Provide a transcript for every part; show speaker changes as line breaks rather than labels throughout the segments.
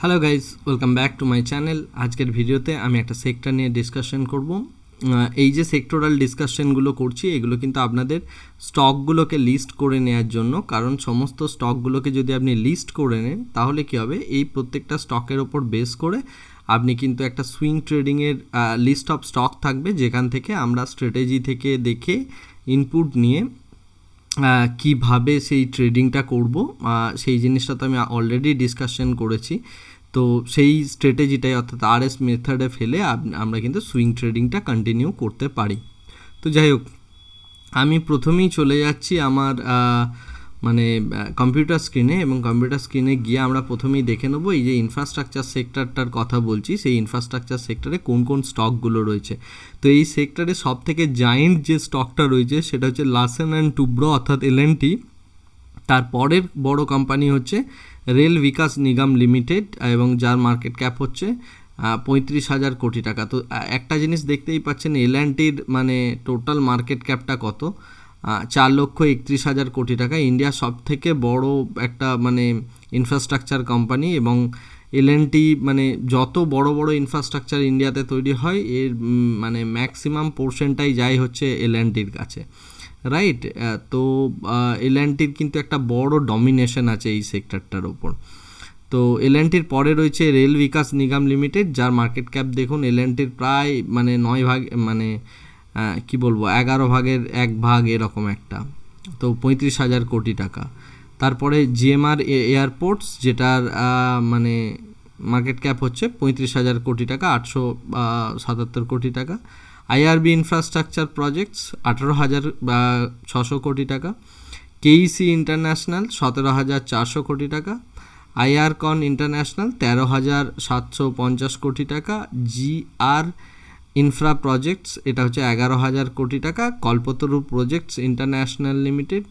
Hello guys welcome back to my channel আজকের ভিডিওতে আমি একটা সেক্টর নিয়ে ডিসকাশন করব। এই যে সেক্টরাল ডিসকাশনগুলো করছি, এগুলো কিন্তু আপনাদের স্টকগুলোকে লিস্ট করে নেওয়ার জন্য। কারণ সমস্ত স্টকগুলোকে যদি আপনি লিস্ট করে নেন, তাহলে কী হবে? এই প্রত্যেকটা স্টকের ওপর বেস করে আপনি কিন্তু একটা সুইং ট্রেডিংয়ের লিস্ট অফ স্টক থাকবে। যেখান থেকে আমরা স্ট্র্যাটেজি থেকে দেখে ইনপুট নিয়ে কীভাবে সেই ট্রেডিংটা করব? সেই জিনিসটা তো আমি অলরেডি ডিসকাশন করেছি। তো সেই স্ট্র্যাটেজিটাই অর্থাৎ আর এস মেথডে ফেলে আমরা কিন্তু সুইং ট্রেডিংটা কন্টিনিউ করতে পারি। তো যাই হোক, আমি প্রথমেই চলে যাচ্ছি আমার মানে কম্পিউটার স্ক্রিনে এবং কম্পিউটার স্ক্রিনে গিয়ে আমরা প্রথমেই দেখে নেব এই যে ইনফ্রাস্ট্রাকচার সেক্টরটার কথা বলছি, সেই ইনফ্রাস্ট্রাকচার সেক্টরে কোন কোন স্টকগুলো রয়েছে। তো এই সেক্টরে সব থেকে জায়েন্ট যে স্টকটা রয়েছে, সেটা হচ্ছে লাসেন অ্যান্ড টুব্রো অর্থাৎ এল তারপরের বড় কোম্পানি হচ্ছে রেল বিকাশ নিগম লিমিটেড এবং যার মার্কেট ক্যাপ হচ্ছে পঁয়ত্রিশ হাজার কোটি টাকা। তো একটা জিনিস দেখতেই পাচ্ছেন এল মানে টোটাল মার্কেট ক্যাপটা কত? চার লক্ষ একত্রিশ হাজার কোটি টাকা। ইন্ডিয়ার সব থেকে বড় একটা মানে ইনফ্রাস্ট্রাকচার কোম্পানি এবং এলএনটি মানে যত বড় বড় ইনফ্রাস্ট্রাকচার ইন্ডিয়াতে তৈরি হয়, এর মানে ম্যাক্সিমাম পোর্শনটাই যায় হচ্ছে এলএনটির কাছে। রাইট তো এলএনটির কিন্তু একটা বড় ডমিনেশন আছে এই সেক্টরটার ওপর। তো এলএনটির পরে রয়েছে রেল বিকাশ নিগম লিমিটেড যার মার্কেট ক্যাপ দেখুন এলএনটির প্রায় মানে নয় ভাগ মানে কি বলব, এগারো ভাগের এক ভাগ এরকম একটা। তো পঁয়ত্রিশ হাজার কোটি টাকা। তারপরে জিএমআর এয়ারপোর্টস, যেটার মানে মার্কেট ক্যাপ হচ্ছে পঁয়ত্রিশ হাজার কোটি টাকা, আটশো সাতাত্তর কোটি টাকা। আইআরবি ইনফ্রাস্ট্রাকচার প্রজেক্টস, আঠারো হাজার ছশো কোটি টাকা। কেইসি ইন্টারন্যাশনাল, সতেরো হাজার চারশো কোটি টাকা। আইআরকন ইন্টারন্যাশনাল, তেরো হাজার সাতশো পঞ্চাশ কোটি টাকা। জিআর ইনফ্রা প্রজেক্টস, এটা হচ্ছে এগারো হাজার কোটি টাকা, কল্পতরু প্রজেক্টস ইন্টারন্যাশনাল লিমিটেড,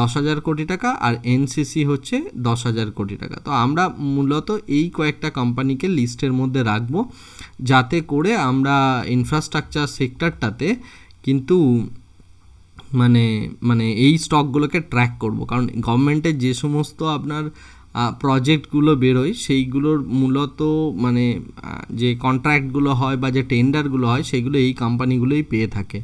দশ হাজার কোটি টাকা, আর এনসিসি হচ্ছে দশ হাজার কোটি টাকা। তো আমরা মূলত এই কয়েকটা কোম্পানিকে লিস্টের মধ্যে রাখব, যাতে করে আমরা ইনফ্রাস্ট্রাকচার সেক্টরটাতে কিন্তু মানে মানে এই স্টকগুলোকে ট্র্যাক করব। কারণ গভর্নমেন্টের যে সমস্ত আপনার প্রজেক্টগুলো বেরোয়, সেইগুলোর মূলত মানে যে কন্ট্রাক্টগুলো হয় বা যে টেন্ডারগুলো হয়, সেগুলো এই কোম্পানিগুলোই পেয়ে থাকে।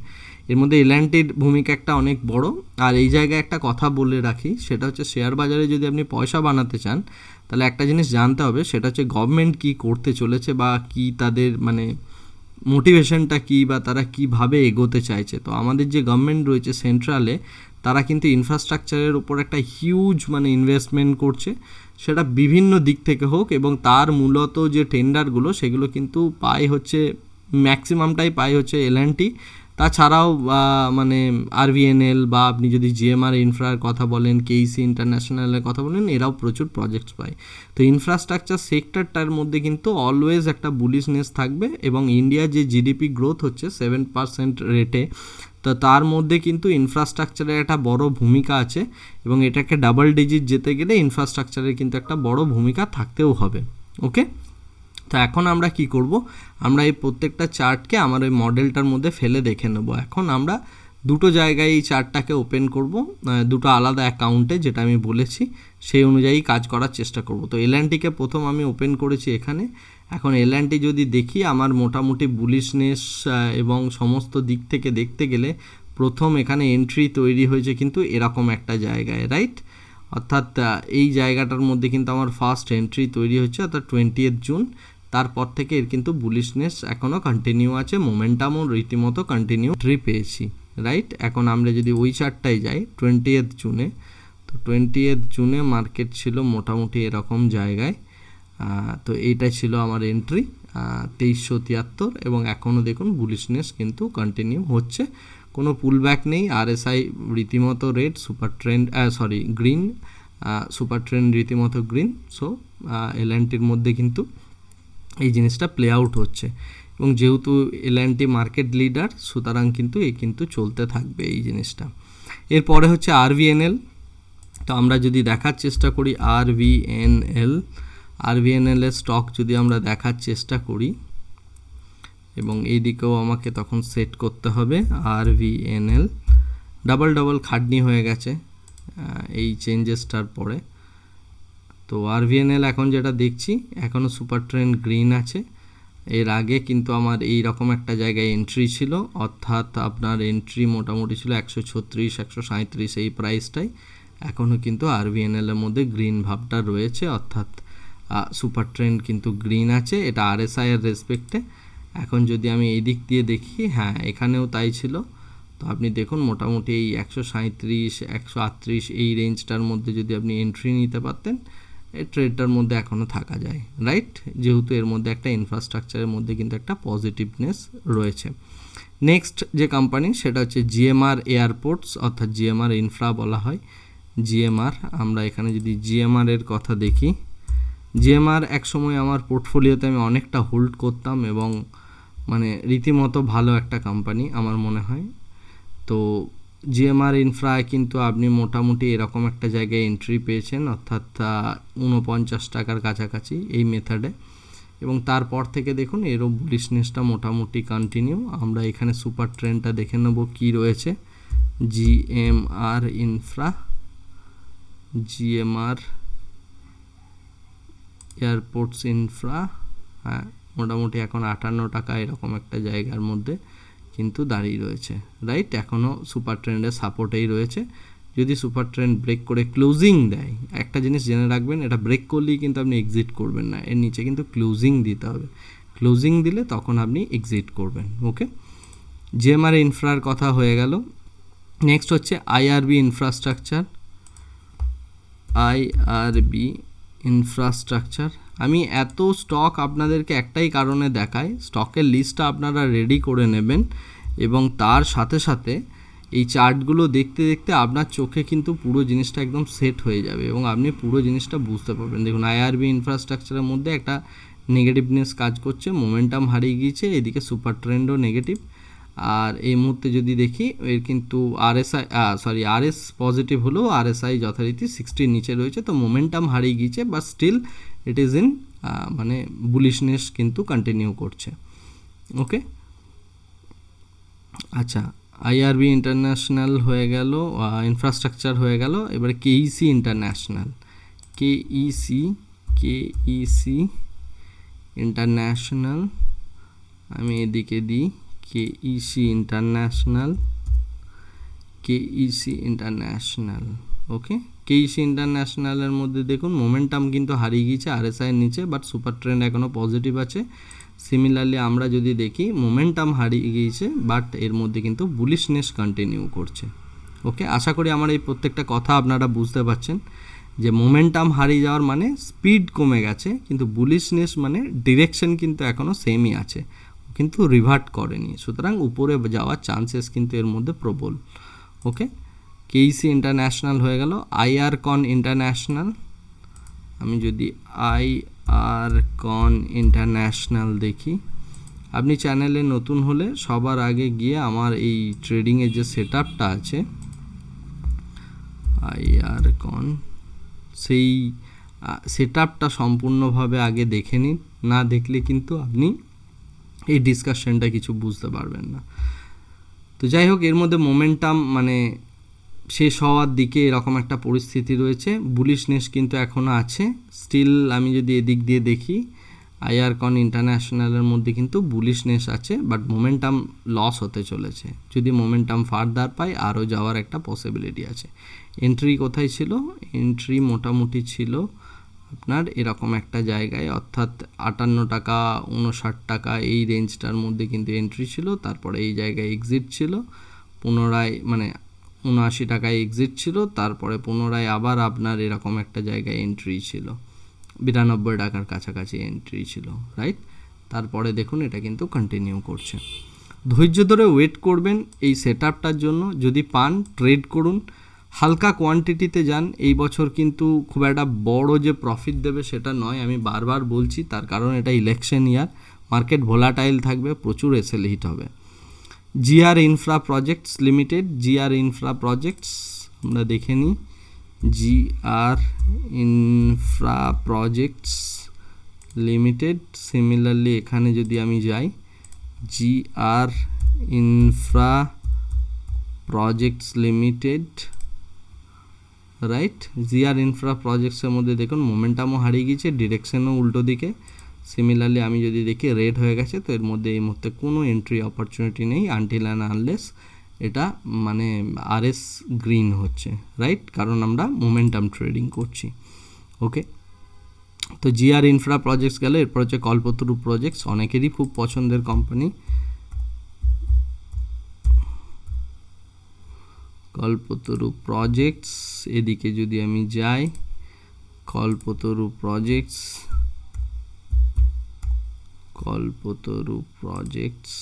এর মধ্যে এলএনটির ভূমিকা একটা অনেক বড়। আর এই জায়গায় একটা কথা বলে রাখি, সেটা হচ্ছে শেয়ার বাজারে যদি আপনি পয়সা বানাতে চান, তাহলে একটা জিনিস জানতে হবে, সেটা হচ্ছে গভর্নমেন্ট কী করতে চলেছে বা কি তাদের মানে মোটিভেশনটা কী বা তারা কীভাবে এগোতে চাইছে। তো আমাদের যে গভর্নমেন্ট রয়েছে সেন্ট্রালে তারা কিন্তু ইনফ্রাস্ট্রাকচারের উপর একটা হিউজ মানে ইনভেস্টমেন্ট করছে। সেটা বিভিন্ন দিক থেকে হোক এবং তার মূলত যে টেন্ডারগুলো, সেগুলো কিন্তু পায় হচ্ছে, ম্যাক্সিমামটাই পায় হচ্ছে এলএনটি তাছাড়াও মানে আরভিএনএল বা আপনি যদি জিএমআর ইনফ্রার কথা বলেন কেইসি ইন্টারন্যাশনালের কথা বলেন, এরাও প্রচুর প্রজেক্টস পায়। তো ইনফ্রাস্ট্রাকচার সেক্টরটার মধ্যে কিন্তু অলওয়েজ একটা বুলিশনেস থাকবে এবং ইন্ডিয়ার যে জিডিপি গ্রোথ হচ্ছে সেভেন পার্সেন্ট রেটে তো তার মধ্যে কিন্তু ইনফ্রাস্ট্রাকচারের একটা বড় ভূমিকা আছে এবং এটাকে ডাবল ডিজিট যেতে গেলে ইনফ্রাস্ট্রাকচারের কিন্তু একটা বড় ভূমিকা থাকতেও হবে ওকে তো এখন আমরা কি করব? আমরা এই প্রত্যেকটা চার্টকে আমার ওই মডেলটার মধ্যে ফেলে দেখে নেব। এখন আমরা দুটো জায়গায় এই চার্টটাকে ওপেন করব দুটো আলাদা অ্যাকাউন্টে যেটা আমি বলেছি, সেই অনুযায়ী কাজ করার চেষ্টা করব। তো এলএনটিকে প্রথম আমি ওপেন করেছি এখানে। এখন এলএনটি যদি দেখি, আমার মোটামুটি বুলিশনেস এবং সমস্ত দিক থেকে দেখতে গেলে প্রথম এখানে এন্ট্রি তৈরি হয়েছে কিন্তু এরকম একটা জায়গায় রাইট অর্থাৎ এই জায়গাটার মধ্যে কিন্তু আমার ফার্স্ট এন্ট্রি তৈরি হচ্ছে অর্থাৎ টোয়েন্টিয়েথ জুন তারপর থেকে এর কিন্তু বুলিশনেস এখনও কন্টিনিউ আছে মোমেন্টামও রীতিমতো কন্টিনিউ ট্রি পেয়েছি। রাইট? এখন আমরা যদি ওই চারটায় যাই টোয়েন্টি এথ জুনে তো টোয়েন্টি এথ জুনে মার্কেট ছিল মোটামুটি এরকম জায়গায়। তো এইটাই ছিল আমার এন্ট্রি তেইশশো তিয়াত্তর এবং এখনও দেখুন বুলিশনেস কিন্তু কন্টিনিউ হচ্ছে। কোনো পুলব্যাক নেই আরএসআই রীতিমতো red super trend sorry green super trend রীতিমতো গ্রিন সো এলএনটির মধ্যে কিন্তু এই জিনিসটা প্লে আউট হচ্ছে। এবং যেহেতু এলএনটি মার্কেট লিডার সুতরাং কিন্তু এই কিন্তু চলতে থাকবে এই জিনিসটা। এরপরে হচ্ছে আরভিএনএল তো আমরা যদি দেখার চেষ্টা করি আর ভিএনএল আর ভিএনএল এর স্টক যদি আমরা দেখার চেষ্টা করি, এবং এই দিকেও আমাকে তখন সেট করতে হবে আর ভিএনএল ডাবল ডাবল খাটনি হয়ে গেছে এই চেঞ্জেসটার পরে। তো তো আরভিএনএল এখন যেটা দেখছি এখনও সুপার ট্রেন্ড গ্রিন আছে। এর আগে কিন্তু আমার এই রকম একটা জায়গায় এন্ট্রি ছিল, অর্থাৎ আপনার এন্ট্রি মোটামুটি ছিল একশো ছত্রিশ, একশো সাঁত্রিশ এই প্রাইসটাই এখনও কিন্তু আরভিএনএল এর মধ্যে গ্রিন ভাবটা রয়েছে, অর্থাৎ সুপার ট্রেন্ড কিন্তু গ্রিন আছে, এটা আরএসআই এর রেসপেক্টে এখন যদি আমি এই দিক দিয়ে দেখি হ্যাঁ এখানেও তাই ছিল। তো আপনি দেখুন, মোটামুটি এই একশো সাঁত্রিশ একশো আটত্রিশ এই রেঞ্জটার মধ্যে যদি আপনি এন্ট্রি নিতে পারতেন এই ট্রেডটার মধ্যে এখনও থাকা যায়, রাইট? যেহেতু এর মধ্যে একটা ইনফ্রাস্ট্রাকচারের মধ্যে কিন্তু একটা পজিটিভনেস রয়েছে। নেক্সট যে কোম্পানি সেটা হচ্ছে জিএমআর এয়ারপোর্টস অর্থাৎ জিএমআর ইনফ্রা বলা হয়। জিএমআর আমরা এখানে যদি জিএমআর এর কথা দেখি জিএমআর একসময় আমার পোর্টফোলিওতে আমি অনেকটা হোল্ড করতাম এবং মানে রীতিমতো ভালো একটা কোম্পানি আমার মনে হয়। তো জিএমআর ইনফ্রায় কিন্তু আপনি মোটামুটি এরকম একটা জায়গায় এন্ট্রি পেয়েছেন, অর্থাৎ উনপঞ্চাশ টাকার কাছাকাছি এই মেথডে এবং তারপর থেকে দেখুন এরও বুলিশনেসটা মোটামুটি কন্টিনিউ আমরা এখানে সুপার ট্রেনটা দেখে নেব কি রয়েছে। GMR infra GMR airports infra হ্যাঁ মোটামুটি এখন আটান্ন টাকা এরকম একটা জায়গার মধ্যে। কিন্তু দাঁড়িয়ে রয়েছে। রাইট এখনও সুপার ট্রেন্ডের সাপোর্টেই রয়েছে। যদি সুপার ট্রেন্ড ব্রেক করে ক্লোজিং দেয়, একটা জিনিস জেনে রাখবেন, এটা ব্রেক করলেই কিন্তু আপনি এক্সিট করবেন না। এর নিচে কিন্তু ক্লোজিং দিতে হবে। ক্লোজিং দিলে তখন আপনি এক্সিট করবেন। ওকে জেএমআর ইনফ্রার কথা হয়ে গেল। নেক্সট হচ্ছে আইআরবি ইনফ্রাস্ট্রাকচার আইআরবি ইনফ্রাস্ট্রাকচার আমি এত স্টক আপনাদেরকে একটাই কারণে দেখাই স্টকের লিস্টটা আপনারা রেডি করে নেবেন এবং তার সাথে সাথে এই চার্টগুলো দেখতে দেখতে আপনার চোখে কিন্তু পুরো জিনিসটা একদম সেট হয়ে যাবে এবং আপনি পুরো জিনিসটা বুঝতে পারবেন। দেখুন আইআরবি ইনফ্রাস্ট্রাকচারের মধ্যে একটা নেগেটিভনেস কাজ করছে মোমেন্টাম হারিয়ে গিয়েছে, এদিকে সুপার ট্রেন্ডও নেগেটিভ আর এই মুহূর্তে যদি দেখি, এর কিন্তু আরএসআই সরি আরএস পজিটিভ হলেও আরএসআই যথারীতি সিক্সটির নিচে রয়েছে। তো মোমেন্টাম হারিয়ে গিয়েছে বা স্টিল ইট ইজ ইন মানে বুলিশনেস কিন্তু কন্টিনিউ করছে। ওকে আচ্ছা আইআরবি ইন্টারন্যাশনাল হয়ে গেল ইনফ্রাস্ট্রাকচার হয়ে গেল, এবারে KEC international KEC KEC international আমি এদিকে দিই। KEC international KEC international okay KEC ইন্টারন্যাশনালের মধ্যে দেখুন মোমেন্টাম কিন্তু হারিয়ে গিয়েছে আরএসআইয়ের নিচে বাট সুপার ট্রেন্ড এখনও পজিটিভ আছে। সিমিলারলি আমরা যদি দেখি মোমেন্টাম হারিয়ে গিয়েছে বাট এর মধ্যে কিন্তু বুলিশনেস কন্টিনিউ করছে ওকে আশা করি আমার এই প্রত্যেকটা কথা আপনারা বুঝতে পারছেন, যে মোমেন্টাম হারিয়ে যাওয়ার মানে স্পিড কমে গেছে, কিন্তু বুলিশনেস মানে ডিরেকশন কিন্তু এখনও সেমই আছে। কিন্তু রিভার্ট করেনি। সুতরাং উপরে যাওয়ার চান্সেস কিন্তু এর মধ্যে প্রবল। ওকে কেইসি ইন্টারন্যাশনাল হয়ে গেল। আইআর কন ইন্টারন্যাশনাল আমি যদি আই আর কন ইন্টারন্যাশনাল দেখি, আপনি চ্যানেলে নতুন হলে সবার আগে গিয়ে আমার এই ট্রেডিংয়ের যে সেট আপটা আছে কন সেই সেট আপটা সম্পূর্ণভাবে আগে দেখে নিন। না দেখলে কিন্তু আপনি এই ডিসকাশনটা কিছু বুঝতে পারবেন না। তো যাই হোক, এর মধ্যে মোমেন্টাম মানে শেষ হওয়ার দিকে এরকম একটা পরিস্থিতি রয়েছে। বুলিশনেস কিন্তু এখনও আছে। স্টিল আমি যদি এদিক দিয়ে দেখি আইআরকন ইন্টারন্যাশনালের মধ্যে কিন্তু বুলিশনেস আছে বাট মোমেন্টাম লস হতে চলেছে। যদি মোমেন্টাম ফার্দার পাই, আরও যাওয়ার একটা পসিবিলিটি আছে। এন্ট্রি কোথায় ছিল? এন্ট্রি মোটামুটি ছিল আপনার এরকম একটা জায়গায়, অর্থাৎ আটান্ন টাকা উনষাট টাকা এই রেঞ্জটার মধ্যে কিন্তু এন্ট্রি ছিল, তারপরে এই জায়গায় এক্সিট ছিল, পুনরায় মানে উনআশি টাকায় এক্সিট ছিল, তারপরে পুনরায় আবার আপনার এরকম একটা জায়গায় এন্ট্রি ছিল। বিরানব্বই টাকার কাছাকাছি এন্ট্রি ছিল রাইট তারপরে দেখুন এটা কিন্তু কন্টিনিউ করছে। ধৈর্য ধরে ওয়েট করবেন এই সেট জন্য। যদি পান ট্রেড করুন। হালকা কোয়ান্টিটিতে যান, এই বছর কিন্তু খুব একটা বড় যে প্রফিট দেবে সেটা নয়, আমি বারবার বলছি, তার কারণ এটা ইলেকশন ইয়ার মার্কেট ভোলাটাইল থাকবে, প্রচুর এসএল হিট হবে। GR infra projects limited GR infra projects আমরা দেখে নিই GR infra projects limited similarly এখানে যদি আমি যাই GR infra projects limited right GR infra প্রজেক্টসের মধ্যে দেখুন মোমেন্টামও হারিয়ে গিয়েছে ডিরেকশনও উল্টো দিকে। সিমিলারলি আমি যদি দেখি রেড হয়ে গেছে, তো এর মধ্যে এই মুহূর্তে কোনো এন্ট্রি অপরচুনিটি নেই আনটিল অ্যান্ড আনলেস এটা মানে আরএস গ্রিন হচ্ছে রাইট কারণ আমরা মোমেন্টাম ট্রেডিং করছি ওকে তো জিআর ইনফ্রা প্রজেক্টস গেলে, এরপর হচ্ছে কল্পতরু প্রজেক্টস অনেকেরই খুব পছন্দের কোম্পানি কল্পতরু প্রজেক্টস এদিকে যদি আমি যাই, Kalpataru projects Kalpataru projects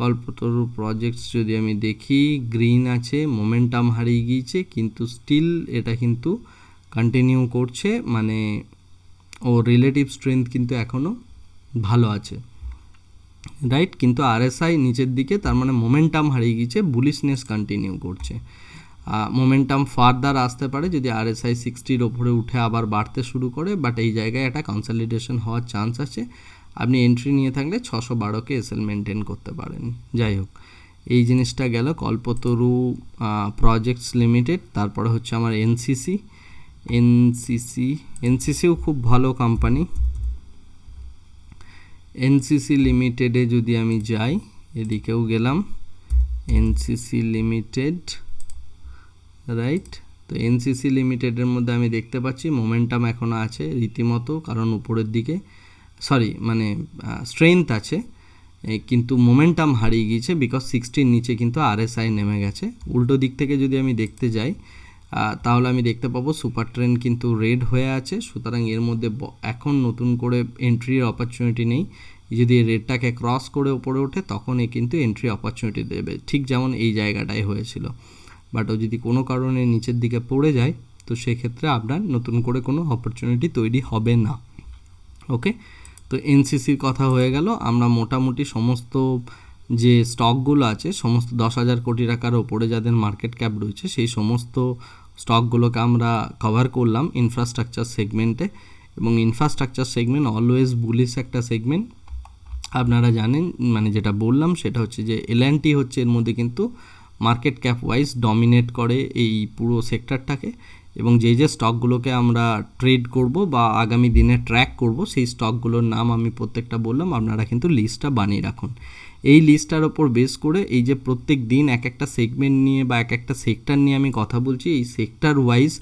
Kalpataru projects যদি আমি দেখি গ্রিন আছে মোমেন্টাম হারিয়ে গিয়েছে, কিন্তু স্টিল এটা কিন্তু কন্টিনিউ করছে মানে ও রিলেটিভ স্ট্রেংথ কিন্তু এখনও ভালো আছে। রাইট কিন্তু আরএসআই নিচের দিকে, তার মানে মোমেন্টাম হারিয়ে গিয়েছে বুলিশনেস কন্টিনিউ করছে। মোমেন্টাম ফার্দার আসতে পারে যদি আরএসআই সিক্সটির ওপরে উঠে আবার বাড়তে শুরু করে বাট এই জায়গায় একটা কনসলিডেশন হওয়ার চান্স আছে। আপনি এন্ট্রি নিয়ে থাকলে ছশো বারোকে এসএল মেনটেন করতে পারেন। যাই হোক, এই জিনিসটা গেল কল্পতরু প্রজেক্টস লিমিটেড তারপরে হচ্ছে আমার এনসিসি এনসিসি এনসিসিও খুব ভালো কোম্পানি এনসিসি লিমিটেডে যদি আমি যাই, এদিকেও গেলাম। NCC limited, right? তো এনসিসি লিমিটেডের মধ্যে আমি দেখতে পাচ্ছি, মোমেন্টাম এখনও আছে রীতিমতো, কারণ উপরের দিকে, সরি মানে স্ট্রেংথ আছে কিন্তু মোমেন্টাম হারিয়ে গিয়েছে বিকজ সিক্সটির নিচে কিন্তু আরএসআই নেমে গেছে। উল্টো দিক থেকে যদি আমি দেখতে যাই তাহলে আমি দেখতে পাবো সুপার ট্রেন কিন্তু রেড হয়ে আছে, সুতরাং এর মধ্যে এখন নতুন করে এন্ট্রির অপরচুনিটি নেই। যদি রেডটাকে ক্রস করে ওপরে ওঠে, তখন এ কিন্তু এন্ট্রি অপরচুনিটি দেবে। ঠিক যেমন এই জায়গাটায় হয়েছিল। বাট ও যদি কোনো কারণে নিচের দিকে পড়ে যায়, তো সেক্ষেত্রে আপনার নতুন করে কোনো অপরচুনিটি তৈরি হবে না। ওকে তো এনসিসির কথা হয়ে গেল। আমরা মোটামুটি সমস্ত যে স্টকগুলো আছে, সমস্ত দশ হাজার কোটি টাকার ওপরে যাদের মার্কেট ক্যাপ রয়েছে, সেই সমস্ত স্টকগুলোকে আমরা কভার করলাম ইনফ্রাস্ট্রাকচার সেগমেন্টে এবং ইনফ্রাস্ট্রাকচার সেগমেন্ট অলওয়েজ বুলিশ একটা সেগমেন্ট আপনারা জানেন মানে যেটা বললাম, সেটা হচ্ছে যে এলএনটি হচ্ছে এর মধ্যে কিন্তু মার্কেট ক্যাপ ওয়াইজ ডমিনেট করে এই পুরো সেক্টরটাকে এবং যে যে স্টকগুলোকে আমরা ট্রেড করব বা আগামী দিনে ট্র্যাক করব, সেই স্টকগুলোর নাম আমি প্রত্যেকটা বললাম, আপনারা কিন্তু লিস্টটা বানিয়ে রাখুন। এই লিস্টটার ওপর বেস করে এই যে প্রত্যেক দিন এক একটা সেগমেন্ট নিয়ে বা এক একটা সেক্টর নিয়ে আমি কথা বলছি, এই সেক্টর ওয়াইজ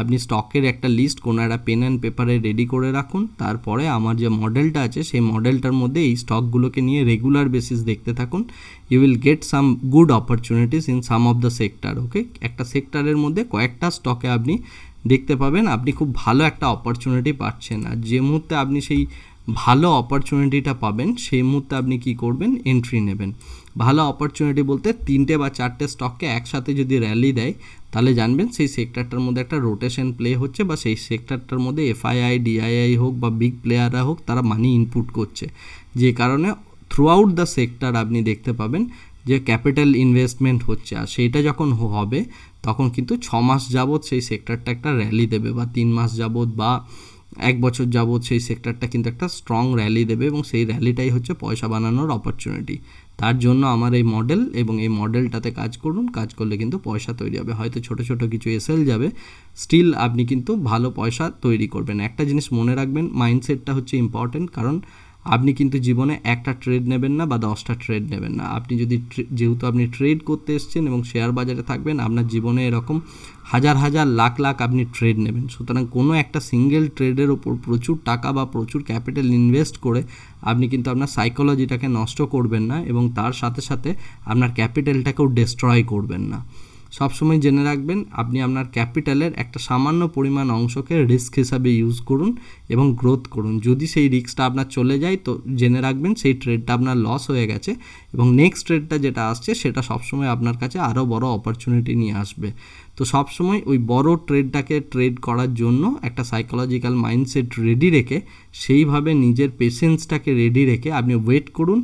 আপনি স্টকের একটা লিস্ট কোনো একটা পেন অ্যান্ড পেপারে রেডি করে রাখুন। তারপরে আমার যে মডেলটা আছে, সেই মডেলটার মধ্যে এই স্টকগুলোকে নিয়ে রেগুলার বেসিস দেখতে থাকুন। You will get some good opportunities in some of the sector okay একটা সেক্টরের মধ্যে কয়েকটা স্টকে আপনি দেখতে পাবেন, আপনি খুব ভালো একটা অপরচুনিটি পাচ্ছেন। আর যে মুহূর্তে আপনি সেই ভালো অপরচুনিটিটা পাবেন, সেই মুহূর্তে আপনি কি করবেন? এন্ট্রি নেবেন। ভালো অপরচুনিটি বলতে তিনটে বা চারটে স্টককে একসাথে যদি র্যালি দেয়, তাহলে জানবেন সেই সেক্টরটার মধ্যে একটা রোটেশন প্লে হচ্ছে বা সেই সেক্টরটার মধ্যে এফআইআই ডিআইআই হোক বা বিগ প্লেয়াররা হোক, তারা মানি ইনপুট করছে। যে কারণে থ্রু আউট দ্য সেক্টর আপনি দেখতে পাবেন যে ক্যাপিটাল ইনভেস্টমেন্ট হচ্ছে। আর সেইটা যখন হবে, তখন কিন্তু ছ মাস যাবৎ সেই সেক্টরটা একটা র্যালি দেবে বা তিন মাস যাবৎ বা এক বছর যাবৎ সেই সেক্টরটা কিন্তু একটা স্ট্রং র্যালি দেবে এবং সেই র্যালিটাই হচ্ছে পয়সা বানানোর অপরচুনিটি তার জন্য আমার এই মডেল এবং এই মডেলটাতে কাজ করুন, কাজ করলে কিন্তু পয়সা তৈরি হবে। হয়তো ছোট ছোট কিছু এসএল যাবে স্টিল আপনি কিন্তু ভালো পয়সা তৈরি করবেন। একটা জিনিস মনে রাখবেন মাইন্ডসেটটা হচ্ছে ইম্পর্টেন্ট কারণ আপনি কিন্তু জীবনে একটা ট্রেড নেবেন না বা দশটা ট্রেড নেবেন না। আপনি যদি যেহেতু আপনি ট্রেড করতে এসছেন এবং শেয়ার বাজারে থাকবেন, আপনার জীবনে এরকম হাজার হাজার লাখ লাখ আপনি ট্রেড নেবেন। সুতরাং কোনো একটা সিঙ্গেল ট্রেডের ওপর প্রচুর টাকা বা প্রচুর ক্যাপিটাল ইনভেস্ট করে আপনি কিন্তু আপনার সাইকোলজিটাকে নষ্ট করবেন না এবং তার সাথে সাথে আপনার ক্যাপিটালটাকেও ডিস্ট্রয় করবেন না। সবসময় জেনে রাখবেন, আপনি আপনার ক্যাপিটালের একটা সামান্য পরিমাণ অংশকে রিস্ক হিসাবে ইউজ করুন এবং গ্রোথ করুন। যদি সেই রিস্কটা আপনার চলে যায়, তো জেনে রাখবেন সেই ট্রেডটা আপনার লস হয়ে গেছে এবং নেক্সট ট্রেডটা যেটা আসছে, সেটা সবসময় আপনার কাছে আরও বড় অপরচুনিটি নিয়ে আসবে। তো সবসময় ওই বড় ট্রেডটাকে ট্রেড করার জন্য একটা সাইকোলজিক্যাল মাইন্ডসেট রেডি রেখে সেইভাবে নিজের পেশেন্সটাকে রেডি রেখে আপনি ওয়েট করুন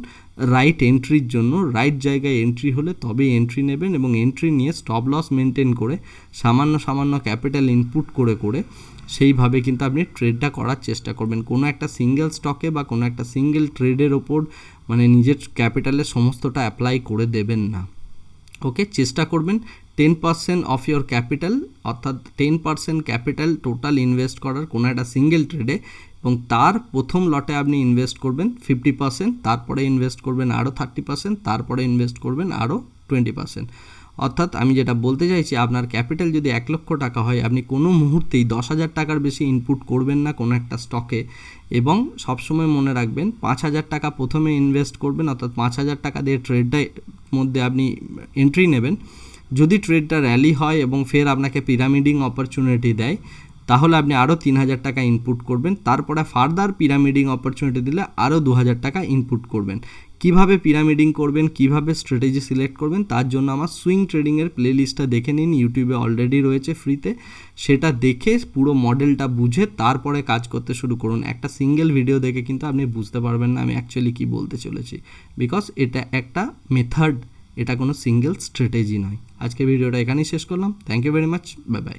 রাইট এন্ট্রির জন্য রাইট জায়গায় এন্ট্রি হলে তবে এন্ট্রি নেবেন এবং এন্ট্রি নিয়ে স্টপ লস মেনটেন করে, সামান্য সামান্য ক্যাপিটাল ইনপুট করে করে সেইভাবে কিন্তু আপনি ট্রেডটা করার চেষ্টা করবেন। কোনো একটা সিঙ্গেল স্টকে বা কোনো একটা সিঙ্গেল ট্রেডের ওপর মানে নিজের ক্যাপিটালের সমস্তটা অ্যাপ্লাই করে দেবেন না। ওকে চেষ্টা করবেন ten percent of your capital অর্থাৎ ten percent capital total invest করার কোনো একটা সিঙ্গেল ট্রেডে এবং তার প্রথম লটে আপনি ইনভেস্ট করবেন ফিফটি পার্সেন্ট তারপরে ইনভেস্ট করবেন আরও থার্টি পার্সেন্ট তারপরে ইনভেস্ট করবেন আরও টোয়েন্টি পার্সেন্ট অর্থাৎ আমি যেটা বলতে চাইছি, আপনার ক্যাপিটাল যদি এক লক্ষ টাকা হয়, আপনি কোনো মুহূর্তেই দশ হাজার টাকার বেশি ইনপুট করবেন না কোনো একটা স্টকে এবং সবসময় মনে রাখবেন পাঁচ হাজার টাকা প্রথমে ইনভেস্ট করবেন, অর্থাৎ পাঁচ হাজার টাকা দিয়ে ট্রেডটার মধ্যে আপনি এন্ট্রি নেবেন। যদি ট্রেডটা র্যালি হয় এবং ফের আপনাকে পিরামিডিং অপরচুনিটি দেয়, তাহলে আপনি আরও তিন হাজার টাকা ইনপুট করবেন। তারপরে ফার্দার পিরামিডিং অপরচুনিটি দিলে আরও দু হাজার টাকা ইনপুট করবেন। কীভাবে পিরামিডিং করবেন, কীভাবে স্ট্র্যাটেজি সিলেক্ট করবেন, তার জন্য আমার সুইং ট্রেডিংয়ের প্লে লিস্টটা দেখে নিন। ইউটিউবে অলরেডি রয়েছে ফ্রিতে সেটা দেখে পুরো মডেলটা বুঝে তারপরে কাজ করতে শুরু করুন। একটা সিঙ্গেল ভিডিও দেখে কিন্তু আপনি বুঝতে পারবেন না আমি অ্যাকচুয়ালি কী বলতে চলেছি। বিকজ এটা একটা মেথড এটা কোনো সিঙ্গেল স্ট্র্যাটেজি নয়। আজকে ভিডিওটা এখানেই শেষ করলাম। Thank you very much bye bye